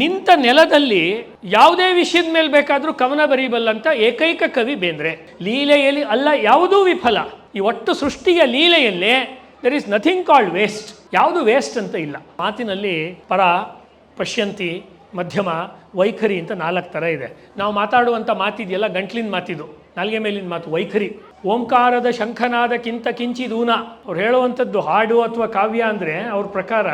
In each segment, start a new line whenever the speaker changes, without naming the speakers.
ನಿಂತ ನೆಲದಲ್ಲಿ ಯಾವುದೇ ವಿಷಯದ ಮೇಲೆ ಬೇಕಾದರೂ ಕವನ ಬರೀಬಲ್ಲಂತ ಏಕೈಕ ಕವಿ ಬೇಂದ್ರೆ. ಲೀಲೆಯಲ್ಲಿ ಅಲ್ಲ, ಯಾವುದೂ ವಿಫಲ. ಈ ಒಟ್ಟು ಸೃಷ್ಟಿಯ ಲೀಲೆಯಲ್ಲೇ there is nothing called waste ಯಾವುದು ವೇಸ್ಟ್ ಅಂತ ಇಲ್ಲ. ಮಾತಿನಲ್ಲಿ ಪರ, ಪಶ್ಯಂತಿ, ಮಧ್ಯಮ, ವೈಖರಿ ಅಂತ ನಾಲ್ಕು ಥರ ಇದೆ. ನಾವು ಮಾತಾಡುವಂಥ ಮಾತಿದೆಯಲ್ಲ, ಗಂಟ್ಲಿನ ಮಾತಿದು, ನಾಲ್ಗೆ ಮೇಲಿನ ಮಾತು, ವೈಖರಿ. ಓಂಕಾರದ ಶಂಖನಾದಕ್ಕಿಂತ ಕಿಂಚಿದೂನ. ಅವ್ರು ಹೇಳುವಂಥದ್ದು ಹಾಡು ಅಥವಾ ಕಾವ್ಯ ಅಂದರೆ ಅವ್ರ ಪ್ರಕಾರ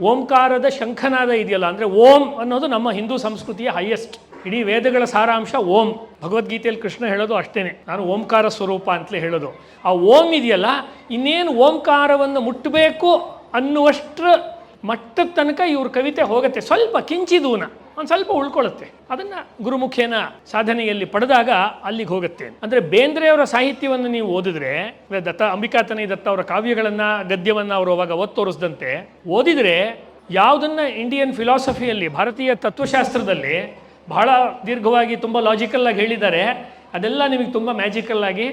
ಓಂಕಾರದ ಶಂಖನಾದ ಇದೆಯಲ್ಲ, ಅಂದರೆ ಓಂ ಅನ್ನೋದು ನಮ್ಮ ಹಿಂದೂ ಸಂಸ್ಕೃತಿಯ ಹೈಯೆಸ್ಟ್ ಇಡೀ ವೇದಗಳ ಸಾರಾಂಶ ಓಂ. ಭಗವದ್ಗೀತೆಯಲ್ಲಿ ಕೃಷ್ಣ ಹೇಳೋದು ಅಷ್ಟೇ ನಾನು ಓಂಕಾರ ಸ್ವರೂಪ ಅಂತಲೇ ಹೇಳೋದು. ಆ ಓಂ ಇದೆಯಲ್ಲ, ಇನ್ನೇನು ಓಂಕಾರವನ್ನು ಮುಟ್ಟಬೇಕು ಅನ್ನುವಷ್ಟರ ಮಟ್ಟದ ತನಕ ಇವ್ರ ಕವಿತೆ ಹೋಗುತ್ತೆ. ಸ್ವಲ್ಪ ಕಿಂಚಿದೂನ. ಒಂದು ಸ್ವಲ್ಪ ಉಳ್ಕೊಳ್ಳುತ್ತೆ. ಅದನ್ನು ಗುರುಮುಖೇನ ಸಾಧನೆಯಲ್ಲಿ ಪಡೆದಾಗ ಅಲ್ಲಿಗೆ ಹೋಗುತ್ತೆ ಅಂದರೆ ಬೇಂದ್ರೆಯವರ ಸಾಹಿತ್ಯವನ್ನು ನೀವು ಓದಿದ್ರೆ ದತ್ತ, ಅಂಬಿಕಾತನಿ ದತ್ತ ಅವರ ಕಾವ್ಯಗಳನ್ನು, ಗದ್ಯವನ್ನು ಅವರು ಅವಾಗ ಒತ್ತು ತೋರಿಸ್ದಂತೆ ಓದಿದರೆ ಯಾವುದನ್ನು ಇಂಡಿಯನ್ ಫಿಲಾಸಫಿಯಲ್ಲಿ ಭಾರತೀಯ ತತ್ವಶಾಸ್ತ್ರದಲ್ಲಿ ಬಹಳ ದೀರ್ಘವಾಗಿ ತುಂಬ ಲಾಜಿಕಲ್ಲಾಗಿ ಹೇಳಿದ್ದಾರೆ, ಅದೆಲ್ಲ ನಿಮಗೆ ತುಂಬ ಮ್ಯಾಜಿಕಲ್ಲಾಗಿ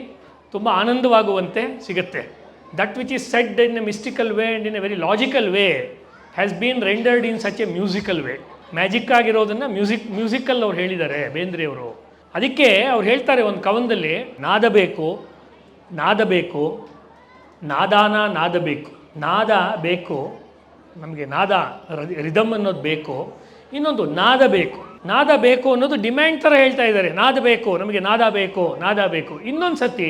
ತುಂಬ ಆನಂದವಾಗುವಂತೆ ಸಿಗುತ್ತೆ. That which is said in a mystical way and in a very logical way has been rendered in such a musical way magic ಆಗಿರೋದನ್ನು music, musical ಅವ್ರು ಹೇಳಿದ್ದಾರೆ ಬೇಂದ್ರೆಯವರು ಅದಕ್ಕೆ ಅವ್ರು ಹೇಳ್ತಾರೆ ಒಂದು ಕವನದಲ್ಲಿ, ನಾದಬೇಕು ನಾದಬೇಕು ನಾದ ಬೇಕು ನಾದಾನ ನಾದಬೇಕು, ನಾದ ಬೇಕು, ನಮಗೆ ನಾದ ರಿದಮ್ ಅನ್ನೋದು ಬೇಕು, ಇನ್ನೊಂದು ನಾದ ಬೇಕು. ನಾದ ಬೇಕು ಅನ್ನೋದು ಡಿಮ್ಯಾಂಡ್ ಥರ ಹೇಳ್ತಾ ಇದ್ದಾರೆ. ನಾದ ಬೇಕು, ನಮಗೆ ನಾದ ಬೇಕು ನಾದ ಬೇಕು. ಇನ್ನೊಂದು ಸತಿ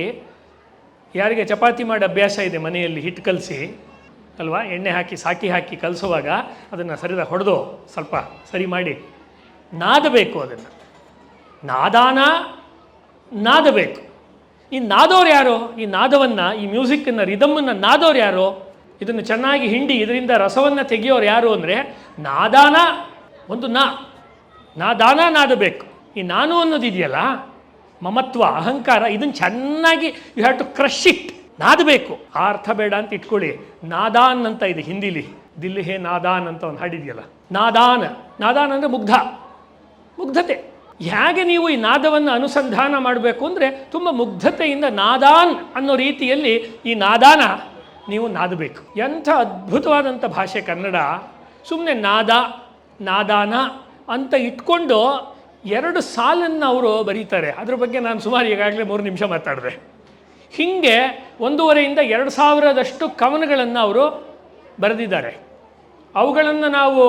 ಯಾರಿಗೆ ಚಪಾತಿ ಮಾಡಿ ಅಭ್ಯಾಸ ಇದೆ ಮನೆಯಲ್ಲಿ ಹಿಟ್ಟು ಕಲಸಿ ಅಲ್ವಾ? ಎಣ್ಣೆ ಹಾಕಿ, ಸಾಕಿ ಹಾಕಿ ಕಲಿಸುವಾಗ ಅದನ್ನು ಸರಿದ ಹೊಡೆದು ಸ್ವಲ್ಪ ಸರಿ ಮಾಡಿ. ನಾದಬೇಕು ಅದನ್ನು. ನಾದಾನ ನಾದಬೇಕು. ಈ ನಾದೋರು ಯಾರು? ಈ ನಾದವನ್ನು, ಈ ಮ್ಯೂಸಿಕ್ಕನ್ನು, ರಿದಮ್ಮನ್ನು ನಾದೋರು ಯಾರು? ಇದನ್ನು ಚೆನ್ನಾಗಿ ಹಿಂಡಿ ಇದರಿಂದ ರಸವನ್ನು ತೆಗೆಯೋರು ಯಾರು ಅಂದರೆ ನಾದಾನ, ಒಂದು ನಾ. ನಾದಾನ ನಾದಬೇಕು. ಈ ನಾನು ಅನ್ನೋದಿದೆಯಲ್ಲ, ಮಮತ್ವ, ಅಹಂಕಾರ ಇದನ್ನು ಚೆನ್ನಾಗಿ you have to crush it ನಾದಬೇಕು. ಆ ಅರ್ಥ ಬೇಡ ಅಂತ ಇಟ್ಕೊಳ್ಳಿ. ನಾದಾನ್ ಅಂತ ಇದೆ ಹಿಂದಿಲಿ. ದಿಲ್ಲಿ ಹೇ ನಾದಾನ್ ಅಂತ ಒಂದು ಹಾಡಿದೆಯಲ್ಲ. ನಾದಾನ. ನಾದಾನ್ ಅಂದರೆ ಮುಗ್ಧ. ಮುಗ್ಧತೆ. ಹೇಗೆ ನೀವು ಈ ನಾದವನ್ನು ಅನುಸಂಧಾನ ಮಾಡಬೇಕು ಅಂದರೆ ತುಂಬ ಮುಗ್ಧತೆಯಿಂದ ನಾದಾನ್ ಅನ್ನೋ ರೀತಿಯಲ್ಲಿ ಈ ನಾದಾನ ನೀವು ನಾದಬೇಕು. ಎಂಥ ಅದ್ಭುತವಾದಂಥ ಭಾಷೆ ಕನ್ನಡ. ಸುಮ್ಮನೆ ನಾದ, ನಾದಾನ ಅಂತ ಇಟ್ಕೊಂಡು ಎರಡು ಸಾಲನ್ನು ಅವರು ಬರೀತಾರೆ. ಅದ್ರ ಬಗ್ಗೆ ನಾನು ಸುಮಾರು ಈಗಾಗಲೇ ಮೂರು ನಿಮಿಷ ಮಾತಾಡಿದೆ. ಹೀಗೆ ಒಂದೂವರೆಯಿಂದ ಎರಡು ಸಾವಿರದಷ್ಟು ಕವನಗಳನ್ನು ಅವರು ಬರೆದಿದ್ದಾರೆ. ಅವುಗಳನ್ನು ನಾವು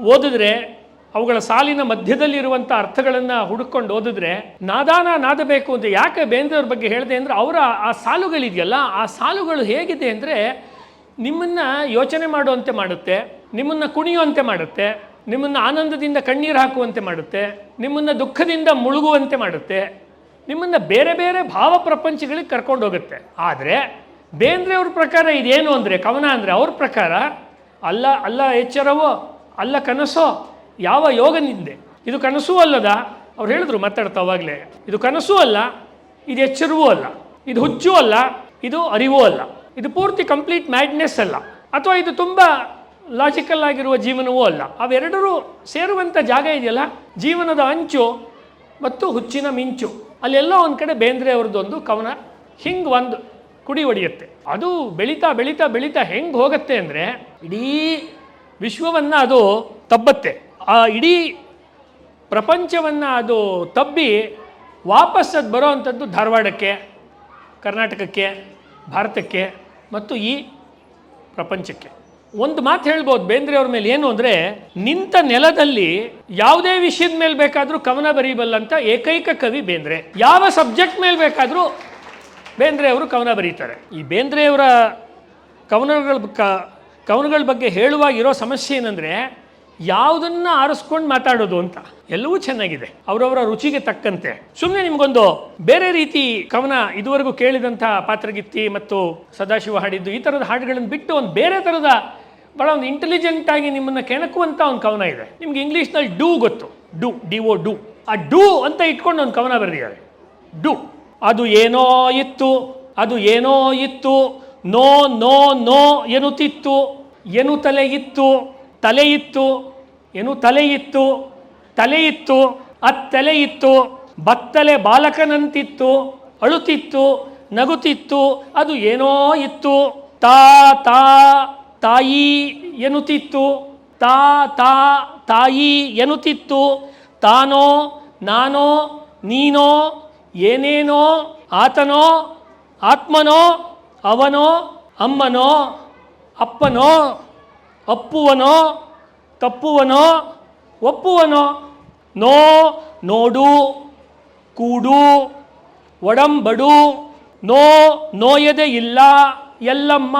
ಓದಿದ್ರೆ, ಅವುಗಳ ಸಾಲಿನ ಮಧ್ಯದಲ್ಲಿರುವಂಥ ಅರ್ಥಗಳನ್ನು ಹುಡುಕೊಂಡು ಓದಿದ್ರೆ, ನಾದಾನ ನಾದಬೇಕು ಅಂತ ಯಾಕೆ ಬೇಂದ್ರೆಯವ್ರ ಬಗ್ಗೆ ಹೇಳಿದೆ ಅಂದರೆ, ಅವರ ಆ ಸಾಲುಗಳಿದೆಯಲ್ಲ, ಆ ಸಾಲುಗಳು ಹೇಗಿದೆ ಅಂದರೆ, ನಿಮ್ಮನ್ನು ಯೋಚನೆ ಮಾಡುವಂತೆ ಮಾಡುತ್ತೆ, ನಿಮ್ಮನ್ನು ಕುಣಿಯುವಂತೆ ಮಾಡುತ್ತೆ, ನಿಮ್ಮನ್ನು ಆನಂದದಿಂದ ಕಣ್ಣೀರು ಹಾಕುವಂತೆ ಮಾಡುತ್ತೆ, ನಿಮ್ಮನ್ನು ದುಃಖದಿಂದ ಮುಳುಗುವಂತೆ ಮಾಡುತ್ತೆ. ನಿಮ್ಮನ್ನು ಬೇರೆ ಬೇರೆ ಭಾವ ಪ್ರಪಂಚಗಳಿಗೆ ಕರ್ಕೊಂಡು ಹೋಗುತ್ತೆ. ಆದರೆ ಬೇಂದ್ರೆಯವ್ರ ಪ್ರಕಾರ ಇದೇನು ಅಂದರೆ, ಕವನ ಅಂದರೆ ಅವ್ರ ಪ್ರಕಾರ ಅಲ್ಲ ಅಲ್ಲ ಎಚ್ಚರವೋ, ಅಲ್ಲ ಕನಸೋ ಯಾವ ಯೋಗ ನಿಂದೆ. ಇದು ಕನಸೂ ಅಲ್ಲದ, ಅವ್ರು ಹೇಳಿದ್ರು ಮಾತಾಡ್ತಾ ಅವಾಗಲೇ, ಇದು ಕನಸೂ ಅಲ್ಲ, ಇದು ಎಚ್ಚರವೂ ಅಲ್ಲ, ಇದು ಹುಚ್ಚೂ ಅಲ್ಲ, ಇದು ಅರಿವೂ ಅಲ್ಲ, ಇದು ಪೂರ್ತಿ ಕಂಪ್ಲೀಟ್ ಮ್ಯಾಡ್ನೆಸ್ ಅಲ್ಲ, ಅಥವಾ ಇದು ತುಂಬ ಲಾಜಿಕಲ್ ಆಗಿರುವ ಜೀವನವೂ ಅಲ್ಲ. ಅವೆರಡರೂ ಸೇರುವಂಥ ಜಾಗ ಇದೆಯಲ್ಲ, ಜೀವನದ ಅಂಚು ಮತ್ತು ಹುಚ್ಚಿನ ಮಿಂಚು. ಅಲ್ಲೆಲ್ಲೋ ಒಂದು ಕಡೆ ಬೇಂದ್ರೆ ಅವ್ರದ್ದೊಂದು ಕವನ, ಹಿಂಗೆ ಒಂದು ಕುಡಿ ಒಡೆಯುತ್ತೆ. ಅದು ಬೆಳೀತಾ ಬೆಳೀತಾ ಬೆಳೀತಾ ಹೆಂಗೆ ಹೋಗುತ್ತೆ ಅಂದರೆ ಇಡೀ ವಿಶ್ವವನ್ನು ಅದು ತಬ್ಬತ್ತೆ. ಆ ಇಡೀ ಪ್ರಪಂಚವನ್ನು ಅದು ತಬ್ಬಿ ವಾಪಸ್ ಅದು ಬರೋ ಅಂಥದ್ದು ಧಾರವಾಡಕ್ಕೆ, ಕರ್ನಾಟಕಕ್ಕೆ, ಭಾರತಕ್ಕೆ ಮತ್ತು ಈ ಪ್ರಪಂಚಕ್ಕೆ. ಒಂದು ಮಾತು ಹೇಳ್ಬೋದು. ಬೇಂದ್ರೆ ಅವ್ರ ಮೇಲೆ ಏನು ಅಂದರೆ, ನಿಂತ ನೆಲದಲ್ಲಿ ಯಾವುದೇ ವಿಷಯದ ಮೇಲೆ ಬೇಕಾದರೂ ಕವನ ಬರೀಬಲ್ಲಂತ ಏಕೈಕ ಕವಿ ಬೇಂದ್ರೆ. ಯಾವ ಸಬ್ಜೆಕ್ಟ್ ಮೇಲೆ ಬೇಕಾದರೂ ಬೇಂದ್ರೆ ಅವರು ಕವನ ಬರೀತಾರೆ. ಈ ಬೇಂದ್ರೆಯವರ ಕವನಗಳ ಕ, ಕವನಗಳ ಬಗ್ಗೆ ಹೇಳುವಾಗ ಇರೋ ಸಮಸ್ಯೆ ಏನಂದರೆ, ಯಾವುದನ್ನು ಆರಿಸ್ಕೊಂಡು ಮಾತಾಡೋದು ಅಂತ. ಎಲ್ಲವೂ ಚೆನ್ನಾಗಿದೆ. ಅವರವರ ರುಚಿಗೆ ತಕ್ಕಂತೆ. ಸುಮ್ಮನೆ ನಿಮಗೊಂದು ಬೇರೆ ರೀತಿ ಕವನ ಇದುವರೆಗೂ ಕೇಳಿದಂಥ ಪಾತ್ರಗಿತ್ತಿ ಮತ್ತು ಸದಾಶಿವ ಹಾಡಿದ್ದು ಈ ಥರದ ಹಾಡುಗಳನ್ನು ಬಿಟ್ಟು ಒಂದು ಬೇರೆ ಥರದ ಭಾಳ ಒಂದು ಇಂಟೆಲಿಜೆಂಟ್ ಆಗಿ ನಿಮ್ಮನ್ನು ಕೆಣಕುವಂಥ ಒಂದು ಕವನ ಇದೆ. ನಿಮ್ಗೆ ಇಂಗ್ಲೀಷ್ನಲ್ಲಿ ಡೂ ಗೊತ್ತು. ಡು ಡಿ ಓ ಡು ಆ ಡೂ ಅಂತ ಇಟ್ಕೊಂಡು ಒಂದು ಕವನ ಬರೆದಿದ್ದಾರೆ. ಡು ಅದು ಏನೋ ಇತ್ತು, ಅದು ಏನೋ ಇತ್ತು. ನೋ ನೋ ನೋ ಎನ್ನುತ್ತಿತ್ತು. ಎನು ತಲೆ ಇತ್ತು ತಲೆ ಇತ್ತು ಏನು ತಲೆ ಇತ್ತು ತಲೆ ಇತ್ತು ಅತ್ತಲೆ ಇತ್ತು ಬತ್ತಲೆ ಬಾಲಕನಂತಿತ್ತು ಅಳುತ್ತಿತ್ತು ನಗುತ್ತಿತ್ತು ಅದು ಏನೋ ಇತ್ತು. ತಾ ತಾ ತಾಯಿ ಎನ್ನುತ್ತಿತ್ತು, ತಾ ತಾ, ತಾಯಿ ಎನ್ನುತ್ತಿತ್ತು, ತಾನೋ, ನಾನೋ, ನೀನೋ, ಏನೇನೋ, ಆತನೋ, ಆತ್ಮನೋ, ಅವನೋ, ಅಮ್ಮನೋ, ಅಪ್ಪನೋ, ಅಪ್ಪುವನೋ, ತಪ್ಪುವನೋ, ಒಪ್ಪುವನೋ, ನೋ, ನೋಡು, ಕೂಡು, ಒಡಂಬಡು, ನೋ, ನೋಯದೆ ಇಲ್ಲ, ಎಲ್ಲಮ್ಮ.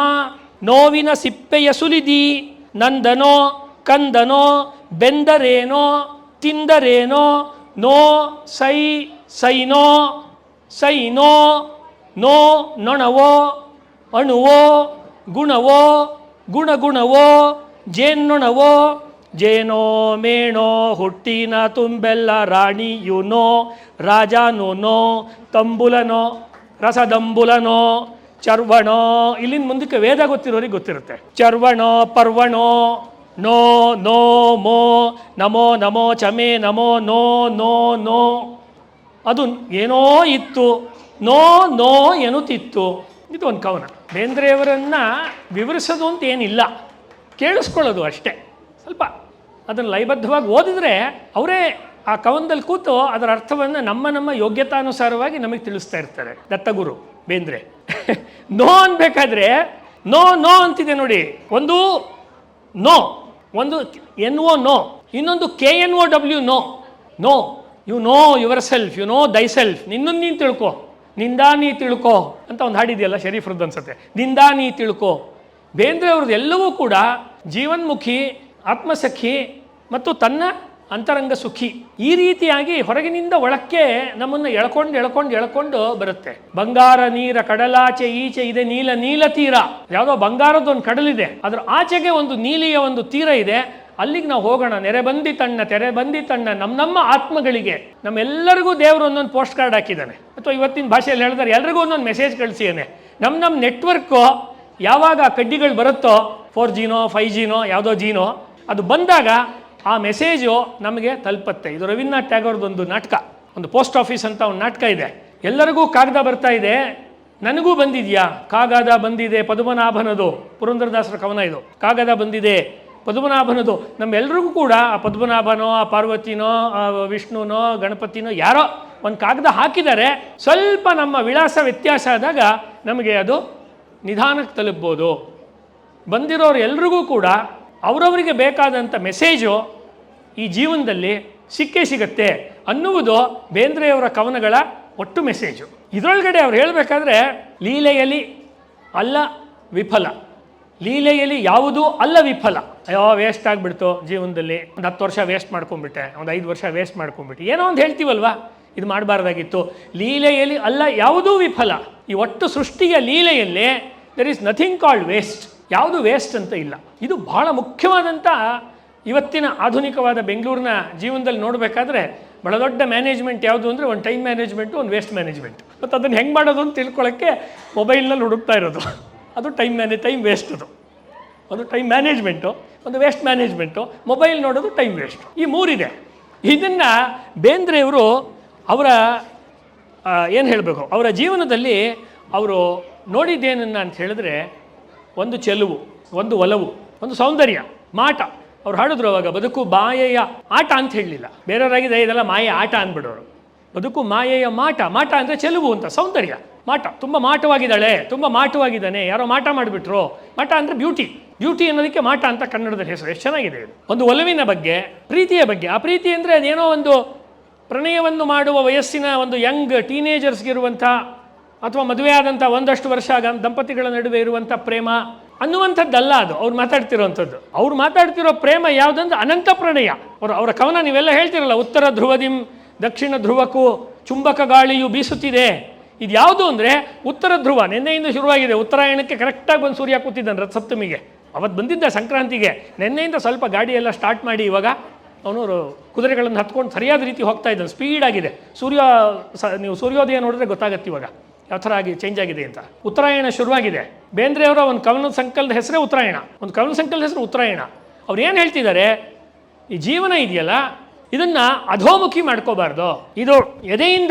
ನೋವಿನ ಸಿಪ್ಪೆಯ ಸುಲಿದಿ, ನಂದನೋ, ಕಂದನೋ, ಬೆಂದರೇನೋ, ತಿಂದರೇನೋ, ನೋ ಸೈ, ಸೈನೋ ಸೈನೋ, ನೋ ನೊಣವೋ, ಅಣುವೋ, ಗುಣವೋ, ಗುಣಗುಣವೋ, ಜೇನ್ನೊಣವೋ, ಜೇನೋ, ಮೇಣೋ, ಹುಟ್ಟಿನ ತುಂಬೆಲ್ಲ ರಾಣಿಯುನೋ ರಾಜನೋ ತಂಬುಲನೋ, ರಸದಂಬುಲನೋ ಚರ್ವಣೋ ಇಲ್ಲಿಂದ ಮುಂದಕ್ಕೆ ವೇದ ಗೊತ್ತಿರೋರಿಗೆ ಗೊತ್ತಿರುತ್ತೆ. ಚರ್ವಣೋ, ಪರ್ವಣೋ, ನೋ ನೋ, ಮೋ, ನಮೋ ನಮೋ, ಚಮೆ, ನಮೋ, ನೋ ನೋ ನೋ. ಅದು ಏನೋ ಇತ್ತು, ನೋ ನೋ ಎನ್ನುತ್ತಿತ್ತು. ಇದು ಒಂದು ಕವನ. ಬೇಂದ್ರೆಯವರನ್ನು ವಿವರಿಸೋದು ಅಂತ ಏನಿಲ್ಲ. ಕೇಳಿಸ್ಕೊಳ್ಳೋದು ಅಷ್ಟೇ. ಸ್ವಲ್ಪ ಅದನ್ನು ಲಯಬದ್ಧವಾಗಿ ಓದಿದ್ರೆ ಅವರೇ ಆ ಕವನದಲ್ಲಿ ಕೂತು ಅದರ ಅರ್ಥವನ್ನು ನಮ್ಮ ನಮ್ಮ ಯೋಗ್ಯತಾನುಸಾರವಾಗಿ ನಮಗೆ ತಿಳಿಸ್ತಾ ಇರ್ತಾರೆ. ದತ್ತಗುರು, ಬೇಂದ್ರೆ. ನೋ ಅನ್ಬೇಕಾದ್ರೆ, ನೋ ನೋ ಅಂತಿದೆ ನೋಡಿ. ಒಂದು ನೋ, ಒಂದು ಎನ್ ಒ ನೋ, ಇನ್ನೊಂದು K N O W know. Know, you know yourself, you know thy self ನಿನ್ನೊಂದು ನೀನು ತಿಳ್ಕೊ. ನಿಂದ ನೀ ತಿಳ್ಕೊ ಅಂತ ಒಂದು ಹಾಡಿದೆಯಲ್ಲ ಶರೀಫ್ರದ್ದು ಅನ್ಸುತ್ತೆ. ನಿಂದ ನೀ ತಿಳ್ಕೊ. ಬೇಂದ್ರೆ ಅವ್ರದ್ದು ಎಲ್ಲವೂ ಕೂಡ ಜೀವನ್ಮುಖಿ, ಆತ್ಮಸಖಿ ಮತ್ತು ತನ್ನ ಅಂತರಂಗ ಸುಖಿ. ಈ ರೀತಿಯಾಗಿ ಹೊರಗಿನಿಂದ ಒಳಕ್ಕೆ ನಮ್ಮನ್ನು ಎಳ್ಕೊಂಡು ಎಳ್ಕೊಂಡು ಎಳ್ಕೊಂಡು ಬರುತ್ತೆ. ಬಂಗಾರ, ನೀರ, ಕಡಲಾಚೆ, ಈಚೆ ಇದೆ, ನೀಲ ನೀಲ ತೀರ. ಯಾವುದೋ ಬಂಗಾರದ ಒಂದು ಕಡಲಿದೆ. ಅದರ ಆಚೆಗೆ ಒಂದು ನೀಲಿಯ ಒಂದು ತೀರ ಇದೆ. ಅಲ್ಲಿಗೆ ನಾವು ಹೋಗೋಣ. ನೆರೆ ಬಂದಿ ತಣ್ಣ, ತೆರೆ ಬಂದಿ ತಣ್ಣ ನಮ್ಮ ನಮ್ಮ ಆತ್ಮಗಳಿಗೆ. ನಮ್ಮೆಲ್ಲರಿಗೂ ದೇವರು ಒಂದೊಂದು ಪೋಸ್ಟ್ ಕಾರ್ಡ್ ಹಾಕಿದ್ದಾನೆ. ಅಥವಾ ಇವತ್ತಿನ ಭಾಷೆಯಲ್ಲಿ ಹೇಳಿದ್ರೆ, ಎಲ್ರಿಗೂ ಒಂದೊಂದು ಮೆಸೇಜ್ ಕಳಿಸಿದ್ದಾನೆ. ನಮ್ಮ ನಮ್ಮ ನೆಟ್ವರ್ಕು ಯಾವಾಗ ಕಡ್ಡಿಗಳು ಬರುತ್ತೋ, ಫೋರ್ ಜಿನೋ, ಫೈವ್ ಜಿನೋ, ಯಾವುದೋ ಜೀನೋ, ಅದು ಬಂದಾಗ ಆ ಮೆಸೇಜು ನಮಗೆ ತಲುಪತ್ತೆ. ಇದು ರವೀಂದ್ರನಾಥ್ ಟ್ಯಾಗೋರ್ದೊಂದು ನಾಟಕ, ಒಂದು ಪೋಸ್ಟ್ ಆಫೀಸ್ ಅಂತ ಒಂದು ನಾಟಕ ಇದೆ. ಎಲ್ಲರಿಗೂ ಕಾಗದ ಬರ್ತಾ ಇದೆ. ನನಗೂ ಬಂದಿದೆಯಾ? ಕಾಗದ ಬಂದಿದೆ, ಪದ್ಮನಾಭನದು. ಪುರಂದರದಾಸರ ಕವನ ಇದು. ಕಾಗದ ಬಂದಿದೆ, ಪದ್ಮನಾಭನದು. ನಮ್ಮೆಲ್ರಿಗೂ ಕೂಡ ಆ ಪದ್ಮನಾಭನೋ, ಆ ಪಾರ್ವತಿನೋ, ಆ ವಿಷ್ಣುನೋ, ಗಣಪತಿನೋ ಯಾರೋ ಒಂದು ಕಾಗದ ಹಾಕಿದ್ದಾರೆ ಸ್ವಲ್ಪ ನಮ್ಮ ವಿಳಾಸ ವ್ಯತ್ಯಾಸ ಆದಾಗ ನಮಗೆ ಅದು ನಿಧಾನಕ್ಕೆ ತಲುಪ್ಬೋದು. ಬಂದಿರೋರು ಎಲ್ರಿಗೂ ಕೂಡ ಅವರವರಿಗೆ ಬೇಕಾದಂಥ ಮೆಸೇಜು ಈ ಜೀವನದಲ್ಲಿ ಸಿಕ್ಕೇ ಸಿಗತ್ತೆ ಅನ್ನುವುದು ಬೇಂದ್ರೆಯವರ ಕವನಗಳ ಒಟ್ಟು ಮೆಸೇಜು. ಇದರೊಳಗಡೆ ಅವ್ರು ಹೇಳಬೇಕಾದ್ರೆ, ಲೀಲೆಯಲ್ಲಿ ಅಲ್ಲ ವಿಫಲ. ಲೀಲೆಯಲ್ಲಿ ಯಾವುದೂ ಅಲ್ಲ ವಿಫಲ. ಅಯ್ಯೋ ವೇಸ್ಟ್ ಆಗಿಬಿಡ್ತು ಜೀವನದಲ್ಲಿ. ಒಂದು ಹತ್ತು ವರ್ಷ ವೇಸ್ಟ್ ಮಾಡ್ಕೊಂಡ್ಬಿಟ್ಟೆ, ಒಂದು ಐದು ವರ್ಷ ವೇಸ್ಟ್ ಮಾಡ್ಕೊಂಡ್ಬಿಟ್ಟು. ಏನೋ ಒಂದು ಹೇಳ್ತೀವಲ್ವಾ? ಇದು ಮಾಡಬಾರ್ದಾಗಿತ್ತು. ಲೀಲೆಯಲ್ಲಿ ಅಲ್ಲ, ಯಾವುದೂ ವಿಫಲ. ಈ ಒಟ್ಟು ಸೃಷ್ಟಿಯ ಲೀಲೆಯಲ್ಲಿ there is nothing called waste ಯಾವುದು ವೇಸ್ಟ್ ಅಂತ ಇಲ್ಲ. ಇದು ಬಹಳ ಮುಖ್ಯವಾದಂಥ ಇವತ್ತಿನ ಆಧುನಿಕವಾದ ಬೆಂಗಳೂರಿನ ಜೀವನದಲ್ಲಿ ನೋಡಬೇಕಾದ್ರೆ ಬಹಳ ದೊಡ್ಡ ಮ್ಯಾನೇಜ್ಮೆಂಟ್ ಯಾವುದು ಅಂದರೆ ಒಂದು ಟೈಮ್ ಮ್ಯಾನೇಜ್ಮೆಂಟು ಒಂದು ವೇಸ್ಟ್ ಮ್ಯಾನೇಜ್ಮೆಂಟ್ ಮತ್ತು ಅದನ್ನು ಹೆಂಗೆ ಮಾಡೋದು ಅಂತ ತಿಳ್ಕೊಳ್ಳೋಕ್ಕೆ ಮೊಬೈಲ್ನಲ್ಲಿ ಹುಡುಕ್ತಾ ಇರೋದು. ಅದು ಟೈಮ್ ಮ್ಯಾನೇ ಟೈಮ್ ವೇಸ್ಟ್ ಅದು. ಒಂದು ಟೈಮ್ ಮ್ಯಾನೇಜ್ಮೆಂಟು ಒಂದು ವೇಸ್ಟ್ ಮ್ಯಾನೇಜ್ಮೆಂಟು ಮೊಬೈಲ್ ನೋಡೋದು ಟೈಮ್ ವೇಸ್ಟ್ ಈ ಮೂರಿದೆ. ಇದನ್ನು ಬೇಂದ್ರೆಯವರು ಅವರ ಏನು ಹೇಳಬೇಕು? ಅವರ ಜೀವನದಲ್ಲಿ ಅವರು ನೋಡಿದ್ದೇನನ್ನ ಅಂತ ಹೇಳಿದ್ರೆ ಒಂದು ಚೆಲುವು, ಒಂದು ಒಲವು, ಒಂದು ಸೌಂದರ್ಯ, ಮಾಟ. ಅವ್ರು ಹಾಡಿದ್ರು ಅವಾಗ, ಬದುಕು ಮಾಯೆಯ ಆಟ ಅಂತ ಹೇಳಲಿಲ್ಲ. ಬೇರೆಯವರಾಗಿದೆ ಇದೆಲ್ಲ ಮಾಯೆ ಆಟ ಅಂದ್ಬಿಡೋರು. ಬದುಕು ಮಾಯೆಯ ಮಾಟ ಮಾಟ ಅಂದರೆ ಚೆಲುವು ಅಂತ, ಸೌಂದರ್ಯ. ಮಾಟ, ತುಂಬ ಮಾಟವಾಗಿದ್ದಾಳೆ, ತುಂಬ ಮಾಟವಾಗಿದ್ದಾನೆ, ಯಾರೋ ಮಾಟ ಮಾಡಿಬಿಟ್ರು. ಮಾಟ ಅಂದರೆ ಬ್ಯೂಟಿ. ಬ್ಯೂಟಿ ಅನ್ನೋದಕ್ಕೆ ಮಾಟ ಅಂತ ಕನ್ನಡದಲ್ಲಿ ಹೆಸರು. ಎಷ್ಟು ಚೆನ್ನಾಗಿದೆ ಇದು. ಒಂದು ಒಲವಿನ ಬಗ್ಗೆ, ಪ್ರೀತಿಯ ಬಗ್ಗೆ. ಆ ಪ್ರೀತಿ ಅಂದರೆ ಅದೇನೋ ಒಂದು ಪ್ರಣಯವನ್ನು ಮಾಡುವ ವಯಸ್ಸಿನ ಒಂದು ಯಂಗ್ ಟೀನೇಜರ್ಸ್ಗಿರುವಂಥ ಅಥವಾ ಮದುವೆ ಒಂದಷ್ಟು ವರ್ಷ ದಂಪತಿಗಳ ನಡುವೆ ಇರುವಂಥ ಪ್ರೇಮ. ಅನ್ನುವಂಥದ್ದಲ್ಲ ಅದು, ಅವ್ರು ಮಾತಾಡ್ತಿರೋವಂಥದ್ದು ಅವ್ರು ಮಾತಾಡ್ತಿರೋ ಪ್ರೇಮ ಯಾವುದಂದ್ರೆ ಅನಂತ ಪ್ರಣಯ. ಅವರು, ಅವರ ಕವನ ನೀವೆಲ್ಲ ಹೇಳ್ತಿರಲ್ಲ, ಉತ್ತರ ಧ್ರುವದಿಂ, ದಕ್ಷಿಣ ಧ್ರುವಕ್ಕೂ ಚುಂಬಕ ಗಾಳಿಯು ಬೀಸುತ್ತಿದೆ. ಇದು ಯಾವುದು ಅಂದರೆ ಉತ್ತರ ಧ್ರುವ, ನಿನ್ನೆಯಿಂದ ಶುರುವಾಗಿದೆ, ಉತ್ತರಾಯಣಕ್ಕೆ ಕರೆಕ್ಟಾಗಿ ಬಂದು ಸೂರ್ಯ ಕೂತಿದ್ದಾನೆ ರಥಸಪ್ತಮಿಗೆ. ಅವತ್ತು ಬಂದಿದ್ದ ಸಂಕ್ರಾಂತಿಗೆ, ನಿನ್ನೆಯಿಂದ ಸ್ವಲ್ಪ ಗಾಡಿಯೆಲ್ಲ ಸ್ಟಾರ್ಟ್ ಮಾಡಿ ಇವಾಗ ಅವನು ಕುದುರೆಗಳನ್ನು ಹತ್ಕೊಂಡು ಸರಿಯಾದ ರೀತಿ ಹೋಗ್ತಾ ಇದ್ದಾನೆ ಸ್ಪೀಡಾಗಿದೆ ಸೂರ್ಯ, ಸ, ನೀವು ಸೂರ್ಯೋದಯ ನೋಡಿದ್ರೆ ಗೊತ್ತಾಗತ್ತೆ ಇವಾಗ. ಯಾವ ಥರ ಆಗಿ ಚೇಂಜ್ ಆಗಿದೆ ಅಂತ. ಉತ್ತರಾಯಣ ಶುರುವಾಗಿದೆ. ಬೇಂದ್ರೆಯವರ ಒಂದು ಕವನ ಸಂಕಲದ ಹೆಸರೇ ಉತ್ತರಾಯಣ. ಒಂದು ಕವನ ಸಂಕಲದ ಹೆಸರು ಉತ್ತರಾಯಣ. ಅವ್ರು ಏನು ಹೇಳ್ತಿದ್ದಾರೆ? ಈ ಜೀವನ ಇದೆಯಲ್ಲ, ಇದನ್ನು ಅಧೋಮುಖಿ ಮಾಡ್ಕೋಬಾರ್ದು. ಇದು ಎದೆಯಿಂದ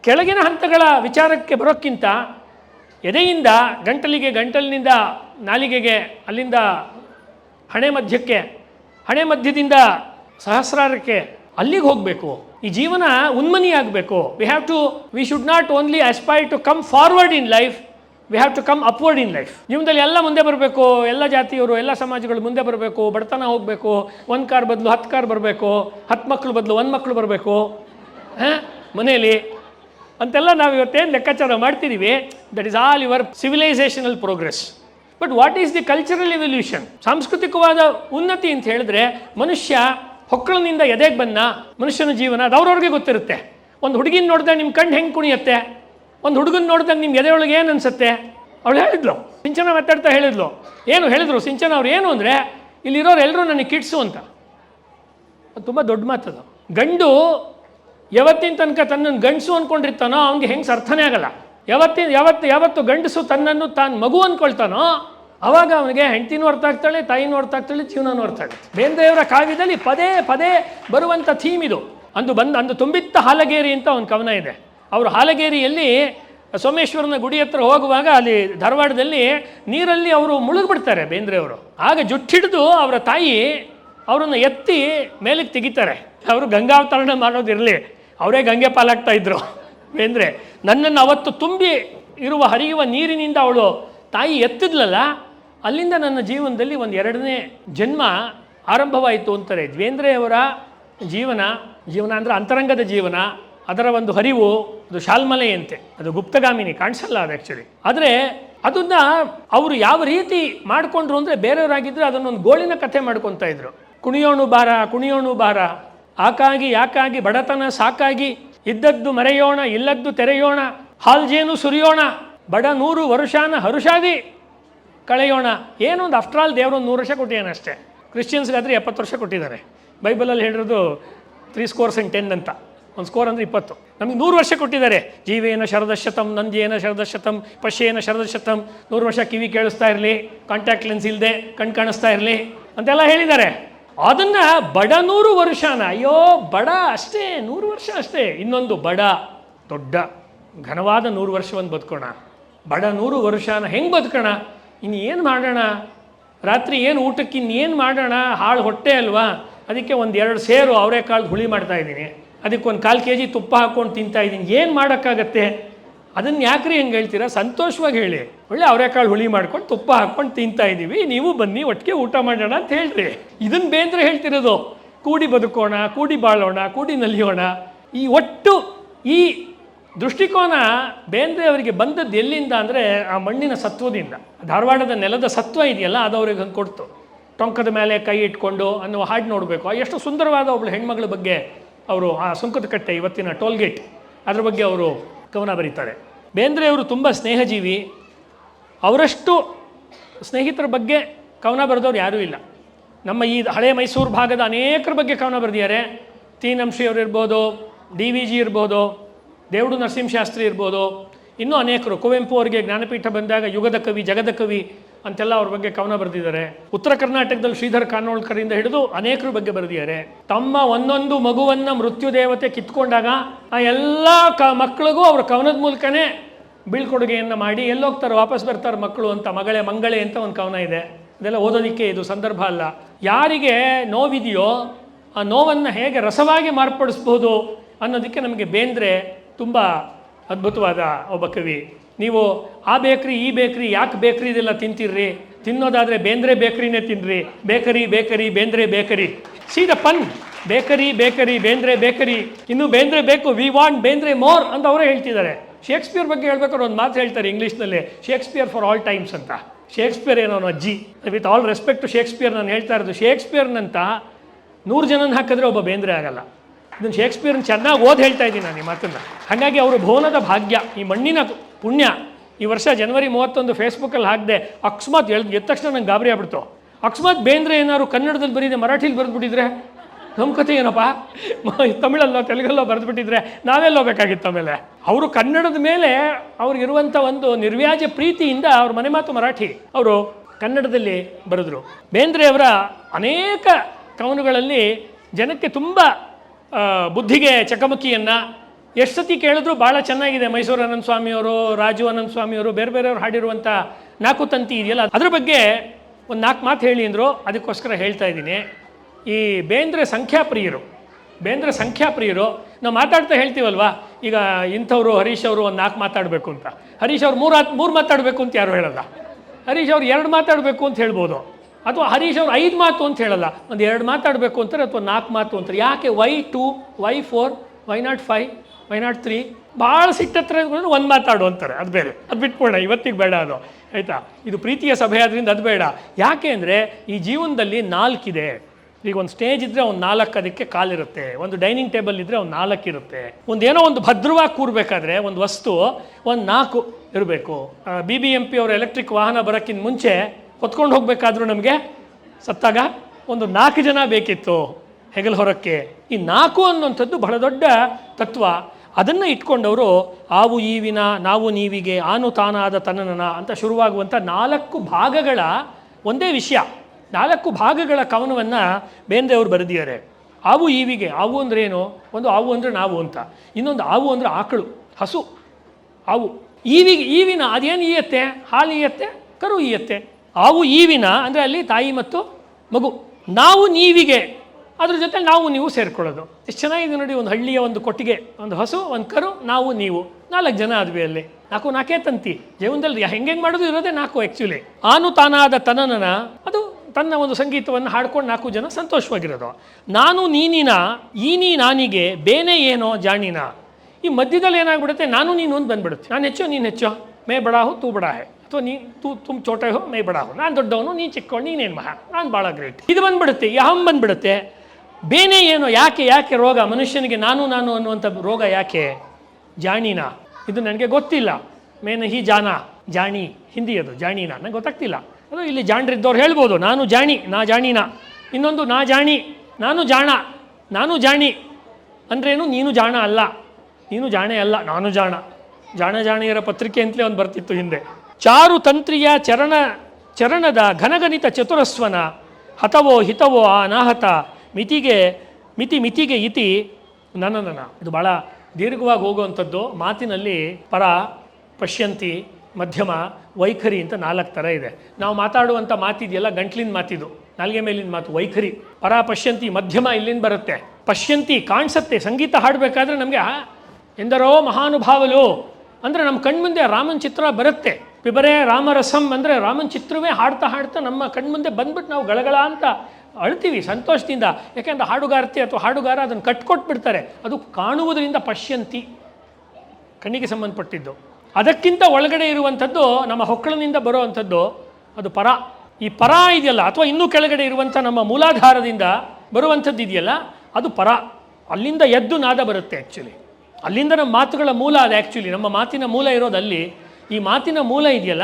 ಕೆಳಗಿನ ಹಂತಗಳ ವಿಚಾರಕ್ಕೆ ಬರೋಕ್ಕಿಂತ ಎದೆಯಿಂದ ಗಂಟಲಿಗೆ ಗಂಟಲಿನಿಂದ ನಾಲಿಗೆಗೆ ಅಲ್ಲಿಂದ ಹಣೆ ಮಧ್ಯಕ್ಕೆ ಹಣೆ ಮಧ್ಯದಿಂದ ಸಹಸ್ರಾರಕ್ಕೆ ಅಲ್ಲಿಗೆ ಹೋಗಬೇಕು. ಈ ಜೀವನ ಉನ್ಮನಿ ಆಗಬೇಕು we have to we should not only aspire to come forward in life we have to come upward in life ಜೀವನದಲ್ಲಿ ಎಲ್ಲ ಮುಂದೆ ಬರಬೇಕು. ಎಲ್ಲ ಜಾತಿಯವರು, ಎಲ್ಲ ಸಮಾಜಗಳು ಮುಂದೆ ಬರಬೇಕು. ಬಡತನ ಹೋಗಬೇಕು. ಒಂದು ಕಾರ್ ಬದಲು ಹತ್ತು ಕಾರ್ ಬರಬೇಕು. ಹತ್ತು ಮಕ್ಕಳು ಬದಲು ಒಂದು ಮಕ್ಕಳು ಬರಬೇಕು. ಹಾಂ? ಮನೆಯಲ್ಲಿ ಅಂತೆಲ್ಲ ನಾವು ಇವತ್ತೇನು ಲೆಕ್ಕಾಚಾರ ಮಾಡ್ತಿದ್ದೀವಿ that is all your civilisational progress but what is the cultural evolution ಸಾಂಸ್ಕೃತಿಕವಾದ ಉನ್ನತಿ ಅಂತ ಹೇಳಿದ್ರೆ ಮನುಷ್ಯ ಹೊಕ್ಕಳಿನಿಂದ ಎದೆಗೆ ಬಂದ ಮನುಷ್ಯನ ಜೀವನ ಅದು ಅವ್ರವ್ರಿಗೆ ಗೊತ್ತಿರುತ್ತೆ. ಒಂದು ಹುಡುಗಿನ ನೋಡಿದಾಗ ನಿಮ್ಮ ಕಣ್ಣು ಹೆಂಗೆ ಕುಣಿಯುತ್ತೆ? ಒಂದು ಹುಡುಗನ ನೋಡಿದಾಗ ನಿಮ್ಮ ಎದೆಯೊಳಗೆ ಏನು ಅನಿಸುತ್ತೆ? ಅವಳು ಹೇಳಿದ್ಲು. ಸಿಂಚನ ಮಾತಾಡ್ತಾ ಹೇಳಿದ್ಲು. ಏನು ಹೇಳಿದ್ರು? ಸಿಂಚನ ಅವ್ರು ಏನು ಅಂದರೆ, ಇಲ್ಲಿರೋರು ಎಲ್ಲರೂ ನನಗೆ ಕಿಟ್ಸು ಅಂತ. ಅದು ತುಂಬ ದೊಡ್ಡ ಮಾತದು ಗಂಡು ಯಾವತ್ತಿನ ತನಕ ತನ್ನನ್ನು ಗಂಡಸು ಅಂದ್ಕೊಂಡಿರ್ತಾನೋ ಅವ್ನಿಗೆ ಹೆಂಗೆ ಅರ್ಥನೇ ಆಗಲ್ಲ. ಯಾವತ್ತಿನ ಯಾವತ್ತು ಯಾವತ್ತು ಗಂಡಸು ತನ್ನನ್ನು ತಾನು ಮಗು ಅಂದ್ಕೊಳ್ತಾನೋ ಅವಾಗ ಅವನಿಗೆ ಹೆಂಡ್ತಿನೂ ಅರ್ಥ ಆಗ್ತಾಳೆ, ತಾಯಿನೂ ಅರ್ಥ ಆಗ್ತಾಳೆ, ಜೀವನನೂ ಅರ್ಥ ಆಗುತ್ತೆ. ಬೇಂದ್ರೆಯವರ ಕಾವ್ಯದಲ್ಲಿ ಪದೇ ಪದೇ ಬರುವಂಥ ಥೀಮ್ ಇದು. ಅಂದು ಬಂದು, ಅಂದು ತುಂಬಿತ್ತ ಹಾಲಗೇರಿ ಅಂತ ಒಂದು ಕವನ ಇದೆ. ಅವರು ಹಾಲಗೇರಿಯಲ್ಲಿ ಸೋಮೇಶ್ವರನ ಗುಡಿ ಹತ್ರ ಹೋಗುವಾಗ ಅಲ್ಲಿ ಧಾರವಾಡದಲ್ಲಿ ನೀರಲ್ಲಿ ಅವರು ಮುಳುಗ್ಬಿಡ್ತಾರೆ ಬೇಂದ್ರೆಯವರು ಆಗ ಜುಟ್ಟಿಡಿದು ಅವರ ತಾಯಿ ಅವರನ್ನು ಎತ್ತಿ ಮೇಲಕ್ಕೆ ತೆಗಿತಾರೆ. ಅವರು ಗಂಗಾವತರಣ ಮಾಡೋದಿರಲಿ ಅವರೇ ಗಂಗೆ ಪಾಲಾಗ್ತಾ ಇದ್ರು. ಬೇಂದ್ರೆ ನನ್ನನ್ನು ಅವತ್ತು ತುಂಬಿ ಇರುವ ಹರಿಯುವ ನೀರಿನಿಂದ ಅವಳು ತಾಯಿ ಎತ್ತಿದ್ಲಲ್ಲ ಅಲ್ಲಿಂದ ನನ್ನ ಜೀವನದಲ್ಲಿ ಒಂದು ಎರಡನೇ ಜನ್ಮ ಆರಂಭವಾಯಿತು ಅಂತಾರೆ. ದ್ವೇಂದ್ರೆಯವರ ಜೀವನ ಜೀವನ ಅಂದರೆ ಅಂತರಂಗದ ಜೀವನ, ಅದರ ಒಂದು ಹರಿವು, ಅದು ಶಾಲ್ಮಲೆಯಂತೆ. ಅದು ಗುಪ್ತಗಾಮಿನಿ, ಕಾಣಿಸಲ್ಲ ಅದು ಆ್ಯಕ್ಚುಲಿ ಆದರೆ ಅದನ್ನು ಅವರು ಯಾವ ರೀತಿ ಮಾಡಿಕೊಂಡ್ರು ಅಂದರೆ ಬೇರೆಯವರಾಗಿದ್ದರೆ ಅದನ್ನೊಂದು ಗೋಳಿನ ಕಥೆ ಮಾಡ್ಕೊತಾ ಇದ್ರು. ಕುಣಿಯೋಣು ಬಾರ ಕುಣಿಯೋಣು ಬಾರ. ಆಕಾಗಿ, ಯಾಕಾಗಿ, ಬಡತನ ಸಾಕಾಗಿ, ಇದ್ದದ್ದು ಮರೆಯೋಣ, ಇಲ್ಲದ್ದು ತೆರೆಯೋಣ ಹಾಲ್ಜೇನು ಸುರಿಯೋಣ, ಬಡ ನೂರು ವರುಷಾನ ಹರುಷಾದಿ ಕಳೆಯೋಣ. ಏನೊಂದು? ಆಫ್ಟರ್ ಆಲ್ ದೇವರು ಒಂದು ನೂರು ವರ್ಷ ಕೊಟ್ಟಿದ್ದಾನೆ ಅಷ್ಟೇ ಕ್ರಿಶ್ಚಿಯನ್ಸ್ಗಾದ್ರೆ ಎಪ್ಪತ್ತು ವರ್ಷ ಕೊಟ್ಟಿದ್ದಾರೆ. ಬೈಬಲಲ್ಲಿ ಹೇಳಿರೋದು ತ್ರೀ ಸ್ಕೋರ್ಸ್ ಆ್ಯಂಡ್ ಟೆನ್ ಅಂತ. ಒಂದು ಸ್ಕೋರ್ ಅಂದರೆ ಇಪ್ಪತ್ತು. ನಮಗೆ ನೂರು ವರ್ಷ ಕೊಟ್ಟಿದ್ದಾರೆ. ಜೀವೇನ ಶರದಶತಂ, ನಂದಿಯೇನ ಶರದಶತಂ, ಪಶ್ಯೇನ ಶರದಶತಂ. ನೂರು ವರ್ಷ ಕಿವಿ ಕೇಳಿಸ್ತಾ ಇರಲಿ ಕಾಂಟ್ಯಾಕ್ಟ್ ಲೆನ್ಸ್ ಇಲ್ಲದೆ ಕಣ್ ಕಾಣಿಸ್ತಾ ಇರಲಿ ಅಂತೆಲ್ಲ ಹೇಳಿದ್ದಾರೆ. ಅದನ್ನು ಬಡ ನೂರು ವರ್ಷನ. ಅಯ್ಯೋ, ಬಡ ಅಷ್ಟೇ, ನೂರು ವರ್ಷ ಅಷ್ಟೇ. ಇನ್ನೊಂದು ಬಡ, ದೊಡ್ಡ, ಘನವಾದ ನೂರು ವರ್ಷವನ್ನು ಬದುಕೋಣ. ಬಡ ನೂರು ವರ್ಷನ ಹೆಂಗೆ ಬದುಕೋಣ? ಇನ್ನು ಮಾಡೋಣ? ರಾತ್ರಿ ಏನು ಊಟಕ್ಕೆ ಇನ್ನೇನು ಮಾಡೋಣ? ಹಾಳು ಹೊಟ್ಟೆ ಅಲ್ವಾ? ಅದಕ್ಕೆ ಒಂದು ಎರಡು ಸೇರು ಅವರೆಕಾಳು ಹುಳಿ ಮಾಡ್ತಾ ಇದ್ದೀನಿ. ಅದಕ್ಕೆ ಒಂದು ಕಾಲು ಕೆ ಜಿ ತುಪ್ಪ ಹಾಕ್ಕೊಂಡು ತಿಂತಾ ಇದ್ದೀನಿ. ಏನು ಮಾಡೋಕ್ಕಾಗತ್ತೆ? ಅದನ್ನು ಯಾಕ್ರಿ ಹೆಂಗೆ ಹೇಳ್ತೀರಾ? ಸಂತೋಷವಾಗಿ ಹೇಳಿ. ಒಳ್ಳೆ ಅವರೆಕಾಳು ಹುಳಿ ಮಾಡ್ಕೊಂಡು ತುಪ್ಪ ಹಾಕ್ಕೊಂಡು ತಿಂತಾ ಇದ್ದೀವಿ. ನೀವು ಬನ್ನಿ, ಒಟ್ಟಿಗೆ ಊಟ ಮಾಡೋಣ ಅಂತ ಹೇಳ್ರಿ. ಇದನ್ನು ಬೇಂದ್ರೆ ಹೇಳ್ತಿರೋದು. ಕೂಡಿ ಬದುಕೋಣ, ಕೂಡಿ ಬಾಳೋಣ, ಕೂಡಿ ನಲಿಯೋಣ. ಈ ಒಟ್ಟು ಈ ದೃಷ್ಟಿಕೋನ ಬೇಂದ್ರೆ ಅವರಿಗೆ ಬಂದದ್ದು ಎಲ್ಲಿಂದ ಅಂದರೆ ಆ ಮಣ್ಣಿನ ಸತ್ವದಿಂದ. ಧಾರವಾಡದ ನೆಲದ ಸತ್ವ ಇದೆಯಲ್ಲ, ಅದು ಅವ್ರಿಗೆ ಕೊಡ್ತು. ಟೊಂಕದ ಮೇಲೆ ಕೈ ಇಟ್ಕೊಂಡು ಅನ್ನುವ ಹಾಡು ನೋಡಬೇಕು. ಎಷ್ಟು ಸುಂದರವಾದ ಒಬ್ಬಳು ಹೆಣ್ಮಗಳ ಬಗ್ಗೆ ಅವರು, ಆ ಸುಂಕದ ಕಟ್ಟೆ ಇವತ್ತಿನ ಟೋಲ್ಗೇಟ್, ಅದರ ಬಗ್ಗೆ ಅವರು ಕವನ ಬರೀತಾರೆ. ಬೇಂದ್ರೆ ಅವರು ತುಂಬ ಸ್ನೇಹಜೀವಿ. ಅವರಷ್ಟು ಸ್ನೇಹಿತರ ಬಗ್ಗೆ ಕವನ ಬರೆದವ್ರು ಯಾರೂ ಇಲ್ಲ. ನಮ್ಮ ಈ ಹಳೆ ಮೈಸೂರು ಭಾಗದ ಅನೇಕರ ಬಗ್ಗೆ ಕವನ ಬರೆದಿದ್ದಾರೆ. ತೀನಂಶಿ ಅವರು ಇರ್ಬೋದು, ಡಿ ವಿ ಜಿ ಇರ್ಬೋದು ದೇವುಡು ನರಸಿಂಹಶಾಸ್ತ್ರಿ ಇರ್ಬೋದು, ಇನ್ನೂ ಅನೇಕರು ಕುವೆಂಪು ಅವರಿಗೆ ಜ್ಞಾನಪೀಠ ಬಂದಾಗ ಯುಗದ ಕವಿ, ಜಗದ ಕವಿ ಅಂತೆಲ್ಲ ಅವ್ರ ಬಗ್ಗೆ ಕವನ ಬರೆದಿದ್ದಾರೆ. ಉತ್ತರ ಕರ್ನಾಟಕದಲ್ಲಿ ಶ್ರೀಧರ್ ಕಾನೋಳ್ಕರಿಂದ ಹಿಡಿದು ಅನೇಕರ ಬಗ್ಗೆ ಬರೆದಿದ್ದಾರೆ. ತಮ್ಮ ಒಂದೊಂದು ಮಗುವನ್ನ ಮೃತ್ಯು ದೇವತೆ ಕಿತ್ಕೊಂಡಾಗ ಆ ಎಲ್ಲ ಕ ಮಕ್ಕಳಿಗೂ ಅವ್ರ ಕವನದ ಮೂಲಕನೇ ಬೀಳ್ಕೊಡುಗೆಯನ್ನು ಮಾಡಿ ಎಲ್ಲೋಗ್ತಾರೆ, ವಾಪಸ್ ಬರ್ತಾರೆ ಮಕ್ಕಳು ಅಂತ, ಮಗಳೆ, ಮಂಗಳೆ ಅಂತ ಒಂದು ಕವನ ಇದೆ. ಇದೆಲ್ಲ ಓದೋದಕ್ಕೆ ಇದು ಸಂದರ್ಭ ಅಲ್ಲ. ಯಾರಿಗೆ ನೋವಿದೆಯೋ ಆ ನೋವನ್ನು ಹೇಗೆ ರಸವಾಗಿ ಮಾರ್ಪಡಿಸ್ಬೋದು ಅನ್ನೋದಕ್ಕೆ ನಮಗೆ ಬೇಂದ್ರೆ ತುಂಬ ಅದ್ಭುತವಾದ ಒಬ್ಬ ಕವಿ. ನೀವು ಆ ಬೇಕ್ರಿ, ಈ ಬೇಕ್ರಿ, ಯಾಕೆ ಬೇಕ್ರಿ ಇದೆಲ್ಲ ತಿಂತೀರ್ರಿ? ತಿನ್ನೋದಾದರೆ ಬೇಂದ್ರೆ ಬೇಕ್ರಿನೇ ತಿನ್ನಿರಿ bakery bakery, Bendre bakery. See the pun. Bakery bakery, Bendre bakery. ಇನ್ನು ಬೇಂದ್ರೆ ಬೇಕು ವಿ ವಾಂಟ್ ಬೇಂದ್ರೆ ಮೋರ್ ಅಂತ ಅವರೇ ಹೇಳ್ತಿದ್ದಾರೆ. ಶೇಕ್ಸ್ಪಿಯರ್ ಬಗ್ಗೆ ಹೇಳ್ಬೇಕಾದ್ರೆ ಒಂದು ಮಾತು ಹೇಳ್ತಾರೆ ಇಂಗ್ಲೀಷ್ನಲ್ಲಿ. ಶೇಕ್ಸ್ಪಿಯರ್ ಫಾರ್ ಆಲ್ ಟೈಮ್ಸ್ ಅಂತ. ಶೇಕ್ಸ್ಪಿಯರ್ ಏನೋ ಅಜ್ಜಿ with all respect to Shakespeare ನಾನು ಹೇಳ್ತಾ ಇರೋದು. ಶೇಕ್ಸ್ಪಿಯರ್ನಂತ ನೂರು ಜನನ ಹಾಕಿದ್ರೆ ಒಬ್ಬ ಬೇಂದ್ರೆ ಆಗಲ್ಲ. ಇದನ್ನು ಶೇಕ್ಸ್ಪಿಯರ್ನ ಚೆನ್ನಾಗಿ ಓದಿ ಹೇಳ್ತಾ ಇದ್ದೀನಿ ನಾನು ಈ ಮಾತನ್ನು. ಹಾಗಾಗಿ ಅವರು ಭುವನದ ಭಾಗ್ಯ, ಈ ಮಣ್ಣಿನ ಪುಣ್ಯ ಈ ವರ್ಷ ಜನವರಿ ಮೂವತ್ತೊಂದು ಫೇಸ್ಬುಕ್ಕಲ್ಲಿ ಹಾಕಿದೆ ಅಕಸ್ಮಾತ್ ಎಳ್ದು ಎದ್ದ ತಕ್ಷಣ ನಂಗೆ ಗಾಬರಿ ಆಗ್ಬಿಡ್ತು. ಅಕಸ್ಮಾತ್ ಬೇಂದ್ರೆ ಏನಾದ್ರು ಕನ್ನಡದಲ್ಲಿ ಬರೀದೆ ಮರಾಠಿಲಿ ಬರೆದ್ಬಿಟ್ಟಿದ್ರೆ ನಮ್ಮ ಕಥೆ ಏನಪ್ಪ? ತಮಿಳಲ್ಲೋ ತೆಲುಗಲ್ಲೋ ಬರೆದ್ಬಿಟ್ಟಿದ್ರೆ ನಾವೆಲ್ಲ ಹೋಗಬೇಕಾಗಿತ್ತು ಆಮೇಲೆ. ಅವರು ಕನ್ನಡದ ಮೇಲೆ ಅವ್ರಿಗಿರುವಂಥ ಒಂದು ನಿರ್ವ್ಯಾಜ ಪ್ರೀತಿಯಿಂದ ಅವ್ರ ಮನೆ ಮಾತು ಮರಾಠಿ. ಅವರು ಕನ್ನಡದಲ್ಲಿ ಬರೆದ್ರು. ಬೇಂದ್ರೆಯವರ ಅನೇಕ ಕವನಗಳಲ್ಲಿ ಜನಕ್ಕೆ ತುಂಬ ಬುದ್ಧಿಗೆ ಚಕಮಕಿಯನ್ನು ಎಷ್ಟು ಸತಿ ಕೇಳಿದ್ರು ಭಾಳ ಚೆನ್ನಾಗಿದೆ. ಮೈಸೂರು ಅನಂತ ಸ್ವಾಮಿಯವರು, ರಾಜು ಅನಂತ ಸ್ವಾಮಿಯವರು, ಬೇರೆ ಬೇರೆಯವರು ಹಾಡಿರುವಂಥ ನಾಲ್ಕು ತಂತಿ ಇದೆಯಲ್ಲ, ಅದ್ರ ಬಗ್ಗೆ ಒಂದು ನಾಲ್ಕು ಮಾತು ಹೇಳಿ ಅಂದರು, ಅದಕ್ಕೋಸ್ಕರ ಹೇಳ್ತಾ ಇದ್ದೀನಿ. ಈ ಬೇಂದ್ರೆ ಸಂಖ್ಯಾಪ್ರಿಯರು ಬೇಂದ್ರೆ ಸಂಖ್ಯಾಪ್ರಿಯರು, ನಾವು ಮಾತಾಡ್ತಾ ಹೇಳ್ತೀವಲ್ವ? ಈಗ ಇಂಥವ್ರು, ಹರೀಶ್ ಅವರು ಒಂದು ನಾಲ್ಕು ಮಾತಾಡಬೇಕು ಅಂತ. ಹರೀಶ್ ಅವ್ರು ಮೂರು ಮೂರು ಮಾತಾಡಬೇಕು ಅಂತ ಯಾರು ಹೇಳಲ್ಲ. ಹರೀಶ್ ಅವ್ರು ಎರಡು ಮಾತಾಡಬೇಕು ಅಂತ ಹೇಳ್ಬೋದು. ಅಥವಾ ಹರೀಶ್ ಅವರು ಐದು ಮಾತು ಅಂತ ಹೇಳಲ್ಲ, ಒಂದು ಎರಡು ಮಾತಾಡಬೇಕು ಅಂತಾರೆ ಅಥವಾ ನಾಲ್ಕು ಮಾತು ಅಂತಾರೆ. ಯಾಕೆ? Why two why four why not five why not three ಭಾಳ ಸಿಟ್ಟತ್ರ ಒಂದು ಮಾತಾಡು ಅಂತಾರೆ, ಅದು ಬೇರೆ. ಅದು ಬಿಟ್ಕೊಳ್ಳ ಇವತ್ತಿಗೆ ಬೇಡ ಅದು. ಆಯಿತಾ? ಇದು ಪ್ರೀತಿಯ ಸಭೆ ಆದ್ರಿಂದ ಅದು ಬೇಡ. ಯಾಕೆ ಅಂದರೆ ಈ ಜೀವನದಲ್ಲಿ ನಾಲ್ಕಿದೆ. ಈಗ ಒಂದು ಸ್ಟೇಜ್ ಇದ್ದರೆ ಒಂದು ನಾಲ್ಕು ಅದಕ್ಕೆ ಕಾಲಿರುತ್ತೆ. ಒಂದು ಡೈನಿಂಗ್ ಟೇಬಲ್ ಇದ್ದರೆ ಒಂದು ನಾಲ್ಕು ಇರುತ್ತೆ. ಒಂದು ಏನೋ ಒಂದು ಭದ್ರವಾಗಿ ಕೂರಬೇಕಾದ್ರೆ ಒಂದು ವಸ್ತು ಒಂದು ನಾಲ್ಕು ಇರಬೇಕು. ಬಿ ಬಿ ಎಂ ಪಿ ಅವರು ಎಲೆಕ್ಟ್ರಿಕ್ ವಾಹನ ಬರೋಕ್ಕಿಂತ ಮುಂಚೆ ಹೊತ್ಕೊಂಡು ಹೋಗಬೇಕಾದ್ರೂ ನಮಗೆ ಸತ್ತಾಗ ಒಂದು ನಾಲ್ಕು ಜನ ಬೇಕಿತ್ತು ಹೆಗಲ್ ಹೊರಕ್ಕೆ. ಈ ನಾಲ್ಕು ಅನ್ನುವಂಥದ್ದು ಬಹಳ ದೊಡ್ಡ ತತ್ವ. ಅದನ್ನು ಇಟ್ಕೊಂಡವರು ಆವು ಈವಿನ, ನಾವು ನೀವಿಗೆ, ಆನು ತಾನಾದ ತನ್ನನ ಅಂತ ಶುರುವಾಗುವಂಥ ನಾಲ್ಕು ಭಾಗಗಳ ಒಂದೇ ವಿಷಯ. ನಾಲ್ಕು ಭಾಗಗಳ ಕವನವನ್ನು ಬೇಂದ್ರೆಯವರು ಬರೆದಿದ್ದಾರೆ. ಆವು ಈವಿಗೆ, ಆವು ಅಂದ್ರೆ ಏನು? ಒಂದು ಆವು ಅಂದರೆ ನಾವು ಅಂತ. ಇನ್ನೊಂದು ಆವು ಅಂದರೆ ಆಕಳು, ಹಸು, ಆವು. ಈವಿಗೆ, ಈವಿನ ಅದೇನು ಈಯತ್ತೆ? ಹಾಲು ಈಯತ್ತೆ? ಕರು ಈಯತ್ತೆ. ಆವು ಈವಿನ, ಅಂದರೆ ಅಲ್ಲಿ ತಾಯಿ ಮತ್ತು ಮಗು. ನಾವು ನೀವಿಗೆ, ಅದ್ರ ಜೊತೆ ನಾವು ನೀವು ಸೇರಿಕೊಳ್ಳೋದು. ಎಷ್ಟು ಚೆನ್ನಾಗಿದೆ ನೋಡಿ, ಒಂದು ಹಳ್ಳಿಯ ಒಂದು ಕೊಟ್ಟಿಗೆ, ಒಂದು ಹಸು, ಒಂದು ಕರು, ನಾವು ನೀವು. ನಾಲ್ಕು ಜನ ಆದ್ವಿ ಅಲ್ಲಿ. ನಾಲ್ಕು, ನಾಲ್ಕೇ ತಂತಿ. ಜೀವನದಲ್ಲಿ ಹೆಂಗೆ ಮಾಡೋದು ಇರೋದೇ ನಾಲ್ಕು ಆ್ಯಕ್ಚುಲಿ ಆನು ತಾನಾದ ತನನನ, ಅದು ತನ್ನ ಒಂದು ಸಂಗೀತವನ್ನು ಹಾಡ್ಕೊಂಡು ನಾಲ್ಕು ಜನ ಸಂತೋಷವಾಗಿರೋದು. ನಾನು ನೀನಿನ, ಈನಿ ನಾನಿಗೆ, ಬೇನೆ ಏನೋ ಜಾಣಿನ. ಈ ಮಧ್ಯದಲ್ಲಿ ಏನಾಗ್ಬಿಡುತ್ತೆ, ನಾನು ನೀನು ಅಂತ ಬಂದ್ಬಿಡುತ್ತೆ. ನಾನು ಹೆಚ್ಚೋ, ನೀನು ಹೆಚ್ಚೋ. ಮೇ ಬಡಾಹು, ತೂ ಬಡಾಹೆ. ಅಥವಾ ನೀ ತೂ ತುಂಬ ಚೋಟೆ ಹೋ ಬಡ ಬಡಾಹು ನಾನು ದೊಡ್ಡವನು, ನೀನು ಚಿಕ್ಕವನು ನೀನೇನು ಮಹಾ? ನಾನು ಭಾಳ ಗ್ರೇಟ್ ಇದು ಬಂದ್ಬಿಡುತ್ತೆ ಯಾವ ಅಹಂ ಬಂದ್ಬಿಡುತ್ತೆ. ಬೇನೆ ಏನು, ಯಾಕೆ ಯಾಕೆ ರೋಗ? ಮನುಷ್ಯನಿಗೆ ನಾನು ನಾನು ಅನ್ನುವಂಥ ರೋಗ ಯಾಕೆ? ಜಾಣಿನ. ಇದು ನನಗೆ ಗೊತ್ತಿಲ್ಲ. ಮೇನ ಹಿ ಜಾನ ಜಾಣಿ, ಹಿಂದಿ ಅದು, ಜಾಣಿನ. ನನಗೆ ಗೊತ್ತಾಗ್ತಿಲ್ಲ. ಅದು ಇಲ್ಲಿ ಜಾಣ್ರಿದ್ದವ್ರು ಹೇಳ್ಬೋದು, ನಾನು ಜಾಣಿ, ನಾ ಜಾಣಿನ. ಇನ್ನೊಂದು, ನಾ ಜಾಣಿ, ನಾನು ಜಾಣ, ನಾನು ಜಾಣಿ. ಅಂದ್ರೇನು, ನೀನು ಜಾಣ ಅಲ್ಲ. ನೀನು ಜಾಣೆ ಅಲ್ಲ, ನಾನು ಜಾಣ. ಜಾಣ ಜಾಣಿಯರ ಪತ್ರಿಕೆ ಅಂತಲೇ ಒಂದು ಬರ್ತಿತ್ತು ಹಿಂದೆ. ಚಾರು ತಂತ್ರಿಯ ಚರಣ, ಚರಣದ ಘನಗಣಿತ ಚತುರಸ್ವನ, ಹತವೋ ಹಿತವೋ ಅನಾಹತ, ಮಿತಿಗೆ, ಮಿತಿ ಮಿತಿಗೆ ಇತಿ ನನ ಇದು ಭಾಳ ದೀರ್ಘವಾಗಿ ಹೋಗುವಂಥದ್ದು. ಮಾತಿನಲ್ಲಿ ಪರ, ಪಶ್ಯಂತಿ, ಮಧ್ಯಮ, ವೈಖರಿ ಅಂತ ನಾಲ್ಕು ಥರ ಇದೆ. ನಾವು ಮಾತಾಡುವಂಥ ಮಾತಿದೆಯಲ್ಲ, ಗಂಟ್ಲಿನ ಮಾತಿದು. ನಾಲ್ಗೆ ಮೇಲಿನ ಮಾತು ವೈಖರಿ. ಪರ, ಪಶ್ಯಂತಿ, ಮಧ್ಯಮ ಇಲ್ಲಿಂದ ಬರುತ್ತೆ. ಪಶ್ಯಂತಿ ಕಾಣಿಸುತ್ತೆ. ಸಂಗೀತ ಹಾಡಬೇಕಾದ್ರೆ ನಮಗೆ ಎಂದರೋ ಮಹಾನುಭಾವಲು. ಅಂದರೆ ನಮ್ಮ ಕಣ್ಮುಂದೆ ರಾಮನ ಚಿತ್ರ ಬರುತ್ತೆ. ಪಿಬರೇ ರಾಮರಸಂ ಅಂದರೆ ರಾಮನ ಚಿತ್ರವೇ ಹಾಡ್ತಾ ಹಾಡ್ತಾ ನಮ್ಮ ಕಣ್ಮುಂದೆ ಬಂದ್ಬಿಟ್ಟು ನಾವು ಗಳಗಳ ಅಂತ ಅಳ್ತೀವಿ ಸಂತೋಷದಿಂದ. ಯಾಕೆಂದ್ರೆ ಹಾಡುಗಾರ್ತಿ ಅಥವಾ ಹಾಡುಗಾರ ಅದನ್ನು ಕಟ್ಕೊಟ್ಬಿಡ್ತಾರೆ. ಅದು ಕಾಣುವುದರಿಂದ ಪಶ್ಯಂತಿ. ಕಣ್ಣಿಗೆ ಸಂಬಂಧಪಟ್ಟಿದ್ದು. ಅದಕ್ಕಿಂತ ಒಳಗಡೆ ಇರುವಂಥದ್ದು ನಮ್ಮ ಹೊಕ್ಕಳಿನಿಂದ ಬರುವಂಥದ್ದು ಅದು ಪರ. ಈ ಪರ ಇದೆಯಲ್ಲ, ಅಥವಾ ಇನ್ನೂ ಕೆಳಗಡೆ ಇರುವಂಥ ನಮ್ಮ ಮೂಲಾಧಾರದಿಂದ ಬರುವಂಥದ್ದು ಇದೆಯಲ್ಲ, ಅದು ಪರ. ಅಲ್ಲಿಂದ ಎದ್ದು ನಾದ ಬರುತ್ತೆ ಆ್ಯಕ್ಚುಲಿ ಅಲ್ಲಿಂದ ನಮ್ಮ ಮಾತುಗಳ ಮೂಲ ಅದು ಆ್ಯಕ್ಚುಲಿ ನಮ್ಮ ಮಾತಿನ ಮೂಲ ಇರೋದು ಅಲ್ಲಿ. ಈ ಮಾತಿನ ಮೂಲ ಇದೆಯಲ್ಲ,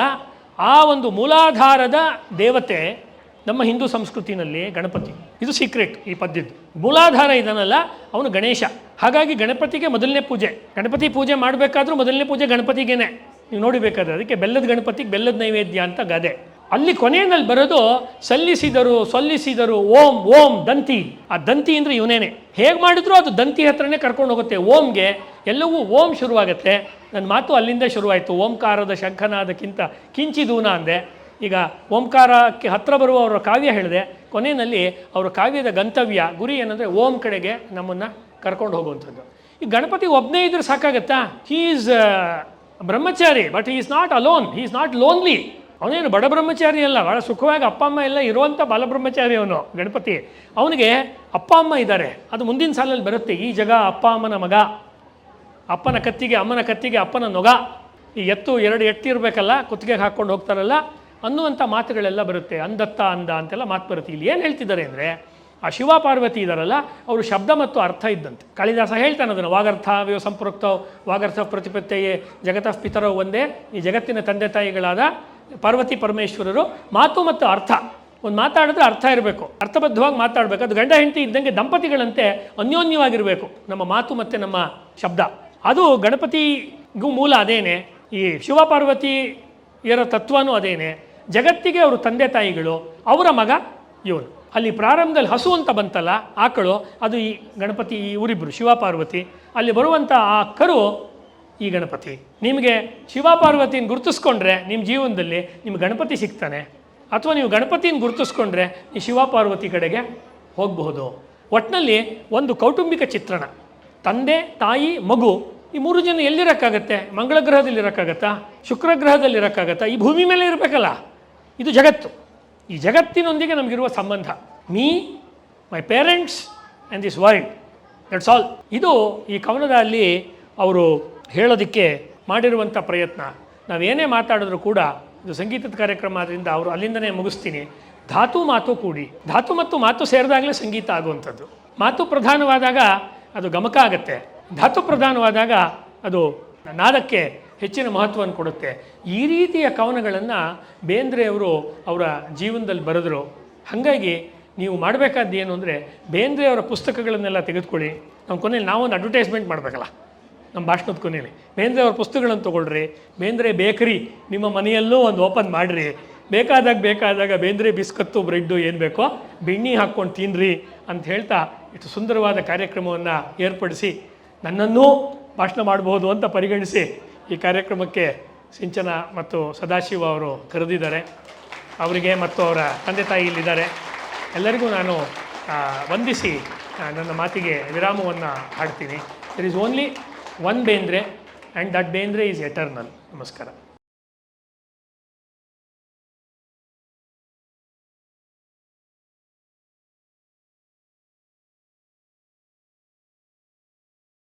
ಆ ಒಂದು ಮೂಲಾಧಾರದ ದೇವತೆ ನಮ್ಮ ಹಿಂದೂ ಸಂಸ್ಕೃತಿನಲ್ಲಿ ಗಣಪತಿ. ಇದು ಸೀಕ್ರೆಟ್ ಈ ಪದ್ಯದ್ದು. ಮೂಲಾಧಾರ ಇದನ್ನಲ್ಲ, ಅವನು ಗಣೇಶ. ಹಾಗಾಗಿ ಗಣಪತಿಗೆ ಮೊದಲನೇ ಪೂಜೆ. ಗಣಪತಿ ಪೂಜೆ ಮಾಡಬೇಕಾದ್ರೂ ಮೊದಲನೇ ಪೂಜೆ ಗಣಪತಿಗೇನೆ. ನೀವು ನೋಡಿಬೇಕಾದ್ರೆ, ಅದಕ್ಕೆ ಬೆಲ್ಲದ ಗಣಪತಿಗೆ ಬೆಲ್ಲದ ನೈವೇದ್ಯ ಅಂತ ಗಾದೆ. ಅಲ್ಲಿ ಕೊನೆಯಲ್ಲಿ ಬರೋದು ಸಲ್ಲಿಸಿದರು ಸಲ್ಲಿಸಿದರು, ಓಂ ಓಂ, ದಂತಿ. ಆ ದಂತಿ ಅಂದರೆ ಇವನೇನೆ. ಹೇಗೆ ಮಾಡಿದ್ರು ಅದು ದಂತಿ ಹತ್ರನೇ ಕರ್ಕೊಂಡು ಹೋಗುತ್ತೆ. ಓಂಗೆ ಎಲ್ಲವೂ ಓಂ ಶುರುವಾಗುತ್ತೆ. ನನ್ನ ಮಾತು ಅಲ್ಲಿಂದ ಶುರುವಾಯಿತು. ಓಂಕಾರದ ಶಂಖನಾದಕ್ಕಿಂತ ಕಿಂಚಿದೂನ ಅಂದೆ. ಈಗ ಓಂಕಾರಕ್ಕೆ ಹತ್ರ ಬರುವ ಅವರ ಕಾವ್ಯ ಹೇಳಿದೆ. ಕೊನೆಯಲ್ಲಿ ಅವರ ಕಾವ್ಯದ ಗಂತವ್ಯ, ಗುರಿ ಏನಂದರೆ ಓಂ ಕಡೆಗೆ ನಮ್ಮನ್ನು ಕರ್ಕೊಂಡು ಹೋಗುವಂಥದ್ದು. ಈ ಗಣಪತಿ ಒಬ್ಬನೇ ಇದ್ರೆ ಸಾಕಾಗತ್ತಾ? He is brahmachari but is not alone he is not lonely ಅವನೇನು ಬಡ ಬ್ರಹ್ಮಚಾರಿ ಅಲ್ಲ ಭಾಳ ಸುಖವಾಗಿ ಅಪ್ಪ, ಅಮ್ಮ ಎಲ್ಲ ಇರುವಂಥ ಬಾಲಬ್ರಹ್ಮಚಾರಿ ಅವನು, ಗಣಪತಿ. ಅವನಿಗೆ ಅಪ್ಪ, ಅಮ್ಮ ಇದ್ದಾರೆ. ಅದು ಮುಂದಿನ ಸಾಲಲ್ಲಿ ಬರುತ್ತೆ. ಈ ಜಗ ಅಪ್ಪ, ಅಮ್ಮನ ಮಗ. ಅಪ್ಪನ ಕತ್ತಿಗೆ, ಅಮ್ಮನ ಕತ್ತಿಗೆ ಅಪ್ಪನ ನೊಗ. ಈ ಎತ್ತು ಎರಡು ಎತ್ತಿರಬೇಕಲ್ಲ ಕುತ್ತಿಗೆಗೆ ಹಾಕ್ಕೊಂಡು ಹೋಗ್ತಾರಲ್ಲ ಅನ್ನುವಂಥ ಮಾತುಗಳೆಲ್ಲ ಬರುತ್ತೆ. ಅಂದತ್ತ ಅಂದ ಅಂತೆಲ್ಲ ಮಾತು ಬರುತ್ತೆ. ಇಲ್ಲಿ ಏನು ಹೇಳ್ತಿದ್ದಾರೆ ಅಂದರೆ, ಆ ಶಿವ ಪಾರ್ವತಿ ಇದ್ದಾರಲ್ಲ, ಅವರು ಶಬ್ದ ಮತ್ತು ಅರ್ಥ ಇದ್ದಂತೆ. ಕಾಳಿದಾಸ ಹೇಳ್ತಾನೆ ಅದನ್ನು ವಾಗರ್ಥ ವ್ಯವ ಸಂಪೃಕ್ತವು ವಾಗರ್ಥ ಪ್ರತಿಪತ್ತೆಯೇ, ಜಗತಃ ಪಿತರವು ಒಂದೇ ಈ ಜಗತ್ತಿನ ತಂದೆ ತಾಯಿಗಳಾದ ಪಾರ್ವತಿ ಪರಮೇಶ್ವರರು ಮಾತು ಮತ್ತು ಅರ್ಥ. ಒಂದು ಮಾತಾಡಿದ್ರೆ ಅರ್ಥ ಇರಬೇಕು. ಅರ್ಥಬದ್ಧವಾಗಿ ಮಾತಾಡಬೇಕು. ಅದು ಗಂಡ ಹೆಂಡತಿ ಇದ್ದಂಗೆ ದಂಪತಿಗಳಂತೆ ಅನ್ಯೋನ್ಯವಾಗಿರಬೇಕು. ನಮ್ಮ ಮಾತು ಮತ್ತು ನಮ್ಮ ಶಬ್ದ. ಅದು ಗಣಪತಿಗೂ ಮೂಲ ಅದೇನೆ. ಈ ಶಿವಪಾರ್ವತಿಯರ ತತ್ವನೂ ಅದೇನೆ. ಜಗತ್ತಿಗೆ ಅವರು ತಂದೆ ತಾಯಿಗಳು, ಅವರ ಮಗ ಇವನು ಅಲ್ಲಿ ಪ್ರಾರಂಭದಲ್ಲಿ ಹಸು ಅಂತ ಬಂತಲ್ಲ, ಆಕಳು, ಅದು ಈ ಗಣಪತಿ, ಈ ಊರಿಬ್ಬರು ಶಿವಪಾರ್ವತಿ. ಅಲ್ಲಿ ಬರುವಂಥ ಆ ಕರು ಈ ಗಣಪತಿ. ನಿಮಗೆ ಶಿವಪಾರ್ವತಿನ ಗುರುತಿಸ್ಕೊಂಡ್ರೆ ನಿಮ್ಮ ಜೀವನದಲ್ಲಿ ನಿಮ್ಮ ಗಣಪತಿ ಸಿಗ್ತಾನೆ. ಅಥವಾ ನೀವು ಗಣಪತಿನ ಗುರುತಿಸ್ಕೊಂಡ್ರೆ ಈ ಶಿವಪಾರ್ವತಿ ಕಡೆಗೆ ಹೋಗಬಹುದು. ಒಟ್ಟಿನಲ್ಲಿ ಒಂದು ಕೌಟುಂಬಿಕ ಚಿತ್ರಣ. ತಂದೆ, ತಾಯಿ, ಮಗು ಈ ಮೂರು ಜನ ಎಲ್ಲಿರೋಕ್ಕಾಗತ್ತೆ? ಮಂಗಳ ಗ್ರಹದಲ್ಲಿ ಇರೋಕ್ಕಾಗತ್ತಾ ಶುಕ್ರ ಗ್ರಹದಲ್ಲಿ ಇರೋಕ್ಕಾಗತ್ತಾ ಈ ಭೂಮಿ ಮೇಲೆ ಇರಬೇಕಲ್ಲ. ಇದು ಜಗತ್ತು. ಈ ಜಗತ್ತಿನೊಂದಿಗೆ ನಮಗಿರುವ ಸಂಬಂಧ. Me, my parents and this world. That's all ಇದು ಈ ಕವನದಲ್ಲಿ ಅವರು ಹೇಳೋದಕ್ಕೆ ಮಾಡಿರುವಂಥ ಪ್ರಯತ್ನ. ನಾವೇನೇ ಮಾತಾಡಿದ್ರು ಕೂಡ ಇದು ಸಂಗೀತದ ಕಾರ್ಯಕ್ರಮ ಆದ್ದರಿಂದ ಅವರು ಅಲ್ಲಿಂದನೇ ಮುಗಿಸ್ತೀನಿ. ಧಾತು ಮಾತು ಕೂಡಿ. ಧಾತು ಮತ್ತು ಮಾತು ಸೇರಿದಾಗಲೇ ಸಂಗೀತ ಆಗುವಂಥದ್ದು. ಮಾತು ಪ್ರಧಾನವಾದಾಗ ಅದು ಗಮಕ ಆಗುತ್ತೆ. ಧಾತು ಪ್ರಧಾನವಾದಾಗ ಅದು ನಾದಕ್ಕೆ ಹೆಚ್ಚಿನ ಮಹತ್ವವನ್ನು ಕೊಡುತ್ತೆ. ಈ ರೀತಿಯ ಕವನಗಳನ್ನು ಬೇಂದ್ರೆಯವರು ಅವರ ಜೀವನದಲ್ಲಿ ಬರೆದರು. ಹಾಗಾಗಿ ನೀವು ಮಾಡಬೇಕಾದ್ದು ಏನು ಅಂದರೆ ಬೇಂದ್ರೆಯವರ ಪುಸ್ತಕಗಳನ್ನೆಲ್ಲ ತೆಗೆದುಕೊಳ್ಳಿ. ನಮ್ಮ ಕೊನೆಯಲ್ಲಿ ನಾವೊಂದು ಅಡ್ವರ್ಟೈಸ್ಮೆಂಟ್ ಮಾಡಬೇಕಲ್ಲ. ನಮ್ಮ ಭಾಷಣದ ಕೊನೆಯಲ್ಲಿ. ಬೇಂದ್ರೆ ಅವ್ರ ಪುಸ್ತಕಗಳನ್ನು ತೊಗೊಳ್ರಿ. ಬೇಂದ್ರೆ ಬೇಕರಿ, ನಿಮ್ಮ ಮನೆಯಲ್ಲೂ ಒಂದು ಓಪನ್ ಮಾಡಿರಿ. ಬೇಕಾದಾಗ ಬೇಕಾದಾಗ ಬೇಂದ್ರೆ ಬಿಸ್ಕತ್ತು, ಬ್ರೆಡ್ಡು ಏನು ಬೇಕೋ ಬೆಣ್ಣಿ ಹಾಕ್ಕೊಂಡು ತಿನ್ನಿರಿ ಅಂತ ಹೇಳ್ತಾ ಇಷ್ಟು ಸುಂದರವಾದ ಕಾರ್ಯಕ್ರಮವನ್ನು ಏರ್ಪಡಿಸಿ ನನ್ನನ್ನೂ ಭಾಷಣ ಮಾಡಬಹುದು ಅಂತ ಪರಿಗಣಿಸಿ ಈ ಕಾರ್ಯಕ್ರಮಕ್ಕೆ ಸಿಂಚನ ಮತ್ತು ಸದಾಶಿವ ಅವರು ಕರೆದಿದ್ದಾರೆ. ಅವರಿಗೆ ಮತ್ತು ಅವರ ತಂದೆ ತಾಯಿ ಇಲ್ಲಿದ್ದಾರೆ. ಎಲ್ಲರಿಗೂ ನಾನು ವಂದಿಸಿ ನನ್ನ ಮಾತಿಗೆ ವಿರಾಮವನ್ನು ಹಾಡ್ತೀನಿ. There is only one Bendre and that Bendre is eternal. Namaskara.